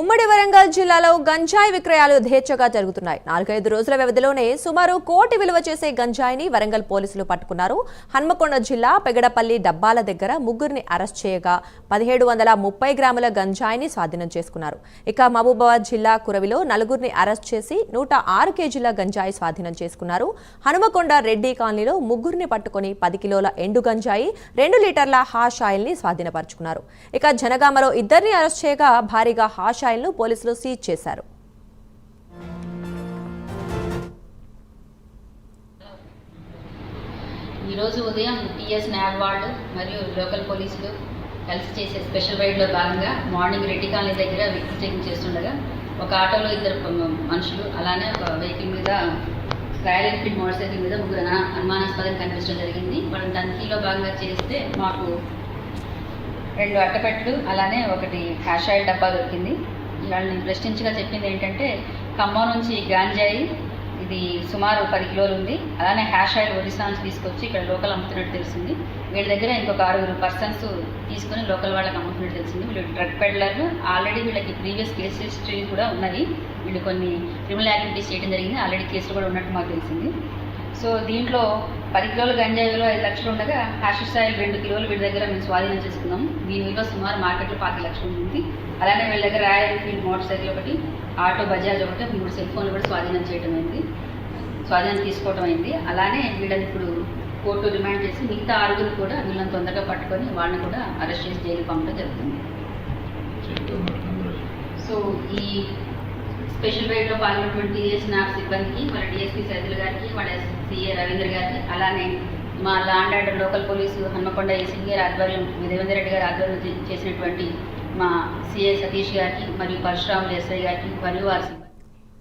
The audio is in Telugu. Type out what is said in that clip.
ఉమ్మడి వరంగల్ జిల్లాలో గంజాయి విక్రయాలు యథేచ్ఛగా జరుగుతున్నాయి. నాలుగైదు రోజుల వ్యవధిలోనే సుమారు కోటి విలువ చేసే గంజాయిని వరంగల్ పోలీసులు పట్టుకున్నారు. హన్మకొండ జిల్లా పెగడపల్లి డబ్బాల దగ్గర ముగ్గురిని అరెస్ట్ చేయగా పదిహేడు వందల ముప్పై గ్రాముల గంజాయిని స్వాధీనం చేసుకున్నారు. ఇక మహబూబాబాద్ జిల్లా కురవిలో నలుగురిని అరెస్ట్ చేసి నూట ఆరు కేజీల గంజాయి స్వాధీనం చేసుకున్నారు. హనుమకొండ రెడ్డి కాలనీలో ముగ్గురిని పట్టుకొని పది కిలోల ఎండు గంజాయి రెండు లీటర్ల హాష్ ఆయిల్ని స్వాధీనపరుచుకున్నారు. ఇక జనగామలో ఇద్దరిని అరెస్ట్ చేయగా భారీగా హాష్ ఆయిల్ను పోలీసులు సీజ్ చేశారు. ఈరోజు ఉదయం టీఎస్ న్యాబ్ వాళ్ళు మరియు లోకల్ పోలీసులు కలిసి చేసే స్పెషల్ రైడ్లో భాగంగా మార్నింగ్ రెడ్డి కాలనీ దగ్గర వెహికల్ చెకింగ్ చేస్తుండగా ఒక ఆటోలో ఇద్దరు మనుషులు అలానే ఒక వెహికల్ మీద రాయల్ ఎన్ఫీల్డ్ మోటార్ సైకిల్ మీద ముగ్గురు అనుమానాస్పదం కనిపించడం జరిగింది. వాళ్ళని తనిఖీలో భాగంగా చేస్తే మాకు రెండు అట్టపెట్టలు అలానే ఒకటి హ్యాష్ ఆయిల్ డబ్బా దొరికింది. వాళ్ళని ప్రశ్నించగా చెప్పింది ఏంటంటే ఖమ్మం నుంచి గాంజాయి ఇది సుమారు పది కిలోలు ఉంది అలానే హ్యాష్ ఆయిల్ ఒరిస్సా నుంచి తీసుకొచ్చి ఇక్కడ లోకల్ అమ్ముతున్నట్టు తెలిసింది. వీళ్ళ దగ్గర ఇంకొక ఆరుగురు పర్సన్స్ తీసుకొని లోకల్ వాళ్ళకి అమ్ముతున్నట్టు తెలిసింది. వీళ్ళు డ్రగ్ పెడ్లర్లు. ఆల్రెడీ వీళ్ళకి ప్రీవియస్ కేసు హిస్టరీ కూడా ఉన్నాయి వీళ్ళు కొన్ని క్రిమినల్ యాక్టివిటీస్ చేయడం జరిగింది. ఆల్రెడీ కేసులు కూడా ఉన్నట్టు మాకు తెలిసింది. సో దీంట్లో పది కిలోల గంజాయిలో ఐదు లక్షలు ఉండగా హ్యాషిష్ ఆయిల్ రెండు కిలోలు వీడి దగ్గర మేము స్వాధీనం చేసుకున్నాం. దీని విలువ సుమారు మార్కెట్లో పాతి లక్షలు ఉంది అలానే వీళ్ళ దగ్గర రాయల్ ఎన్ఫీల్డ్ మోటార్ సైకిల్ ఒకటి ఆటో బజాజ్ ఒకటి మూడు సెల్ ఫోన్లు కూడా స్వాధీనం చేయడం అయింది. స్వాధీనం తీసుకోవడం అయింది. అలానే వీళ్ళని ఇప్పుడు కోర్టు రిమాండ్ చేసి మిగతా ఆరుగురు కూడా వీళ్ళని తొందరగా పట్టుకొని వాళ్ళని కూడా అరెస్ట్ చేసి జైలు పంపడం జరుగుతుంది. సో ఈ స్పెషల్ రైడ్లో పాల్గొన్నటువంటి స్నాప్ సిబ్బందికి వాళ్ళ డిఎస్పీ సైదుల గారికి వాళ్ళ రవీంద్ర గారికి అలానే మా law and order local police Hanmakonda AC గారి ఆధ్వర్యం దేవేంద్ర రెడ్డి గారి ఆధ్వర్యం చేసినటువంటి మా సిఏ సతీష్ గారికి మరియు పరశురాములు ఎస్ఐ గారికి మరియు వారి